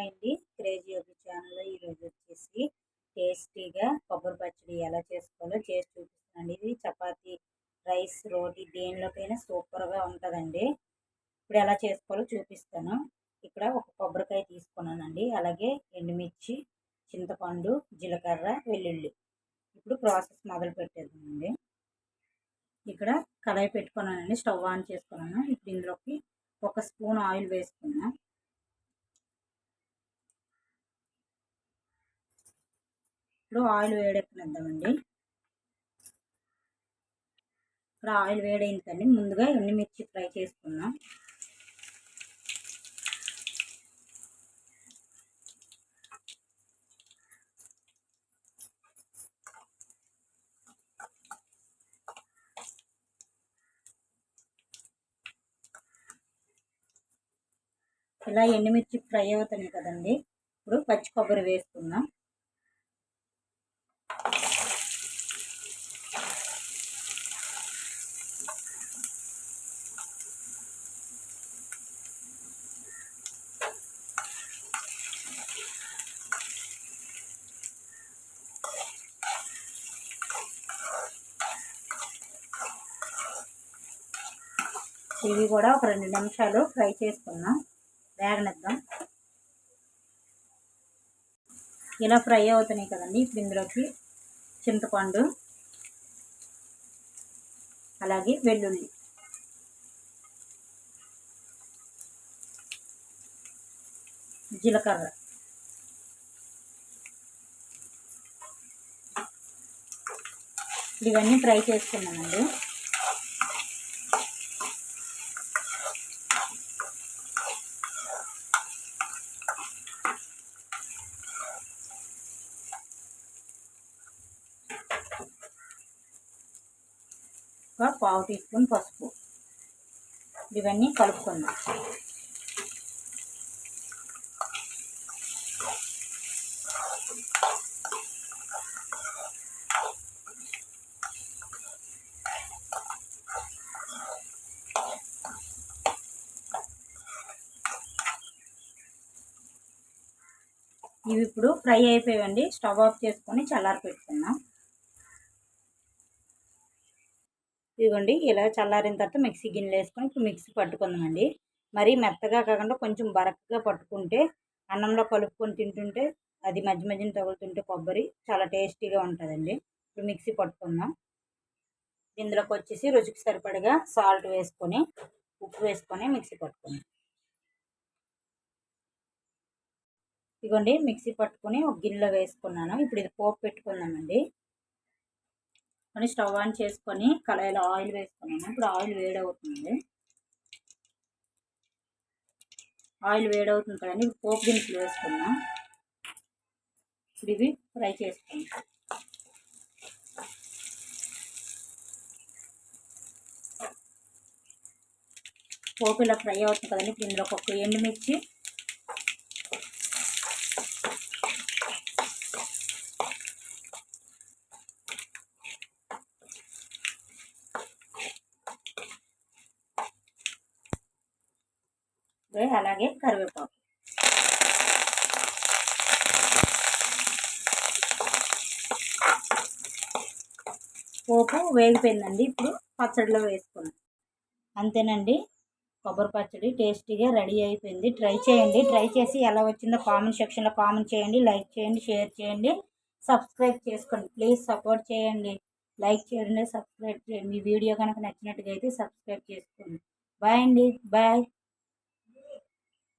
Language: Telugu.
అండి. క్రేజీ యోగి ఛానల్లో ఈరోజు వచ్చేసి టేస్టీగా కొబ్బరి పచ్చడి ఎలా చేసుకోవాలో చేసి చూపిస్తున్నాను ఇది చపాతీ రైస్ రోటీ దేనిలోకైనా సూపర్గా ఉంటుందండి. ఇప్పుడు ఎలా చేసుకోవాలో చూపిస్తాను. ఇక్కడ ఒక కొబ్బరికాయ తీసుకున్నానండి. అలాగే ఎండుమిర్చి చింతపండు జీలకర్ర వెల్లుల్లి. ఇప్పుడు ప్రాసెస్ మొదలు పెట్టేద్దామండి. ఇక్కడ కళాయి పెట్టుకున్నానండి. స్టవ్ ఆన్ చేసుకున్నాను. ఇప్పుడు ఇందులోకి ఒక స్పూన్ ఆయిల్ వేసుకున్నాను ఇప్పుడు ఆయిల్ వేడెక్కనిద్దామండి. ఇక్కడ ఆయిల్ వేడైందండి. ముందుగా ఎండుమిర్చి ఫ్రై చేసుకున్నాం ఇలా ఎండుమిర్చి ఫ్రై అవుతున్నాయి కదండి. ఇప్పుడు పచ్చి కొబ్బరి వేసుకుందాం. ఇవి కూడా ఒక రెండు నిమిషాలు ఫ్రై చేసుకున్నాం వేగనిద్దాం. ఇలా ఫ్రై అవుతున్నాయి కదండి. ఇప్పుడు ఇందులోకి చింతపండు అలాగే వెల్లుల్లి. జీలకర్ర. ఇవన్నీ ఫ్రై చేసుకున్నామండి ఒక పావు టీ స్పూన్ పసుపు. ఇవన్నీ కలుపుకుందాం. ఇవి ఇప్పుడు ఫ్రై అయిపోయాయండి. స్టవ్ ఆఫ్ చేసుకొని చల్లారి పెట్టుకున్నాం ఇదిగోండి ఇలా చల్లారిన తర్వాత మిక్సీ గిన్నెలు వేసుకొని ఇప్పుడు మిక్సీ పట్టుకుందామండి. మరీ మెత్తగా కాకుండా కొంచెం బరకగా పట్టుకుంటే అన్నంలో కలుపుకొని తింటుంటే అది మధ్య మధ్యన తగులుతుంటే కొబ్బరి చాలా టేస్టీగా ఉంటుందండి. ఇప్పుడు మిక్సీ పట్టుకుందాం. ఇందులోకి వచ్చేసి రుచికి సరిపడగా సాల్ట్ వేసుకొని ఉప్పు వేసుకొని మిక్సీ పట్టుకుందాం. ఇదిగోండి మిక్సీ పట్టుకొని ఒక గిన్నెలో వేసుకున్నాను. ఇప్పుడు ఇది పోపు పెట్టుకుందామండి. కొన్ని స్టవ్ ఆన్ చేసుకొని కళాయిలో ఆయిల్ వేసుకున్నాను. ఇప్పుడు ఆయిల్ వేడవుతుంది. ఆయిల్ వేడవుతుంది కదండి. ఇప్పుడు పోపు దినుసులు వేసుకున్నాం ఇప్పుడు ఇవి ఫ్రై చేసుకుంటాం పోపు ఇలా ఫ్రై అవుతుంది కదండి. ఇప్పుడు ఇందులో ఒక ఎండుమిర్చి అలాగే కరివేపాకు. పోపు వేగిపోయిందండి. ఇప్పుడు పచ్చడిలో వేసుకున్నాం. అంతేనండి. కొబ్బరి పచ్చడి టేస్టీగా రెడీ అయిపోయింది. ట్రై చేయండి. ట్రై చేసి ఎలా వచ్చిందో కామెంట్ సెక్షన్లో కామెంట్ చేయండి. లైక్ చేయండి షేర్ చేయండి. సబ్స్క్రైబ్ చేసుకోండి. ప్లీజ్ సపోర్ట్ చేయండి. లైక్ చేయండి సబ్స్క్రైబ్ చేయండి. మీ వీడియో కనుక నచ్చినట్టుగా అయితే సబ్స్క్రైబ్ చేసుకోండి. బాయ్ అండి. బాయ్.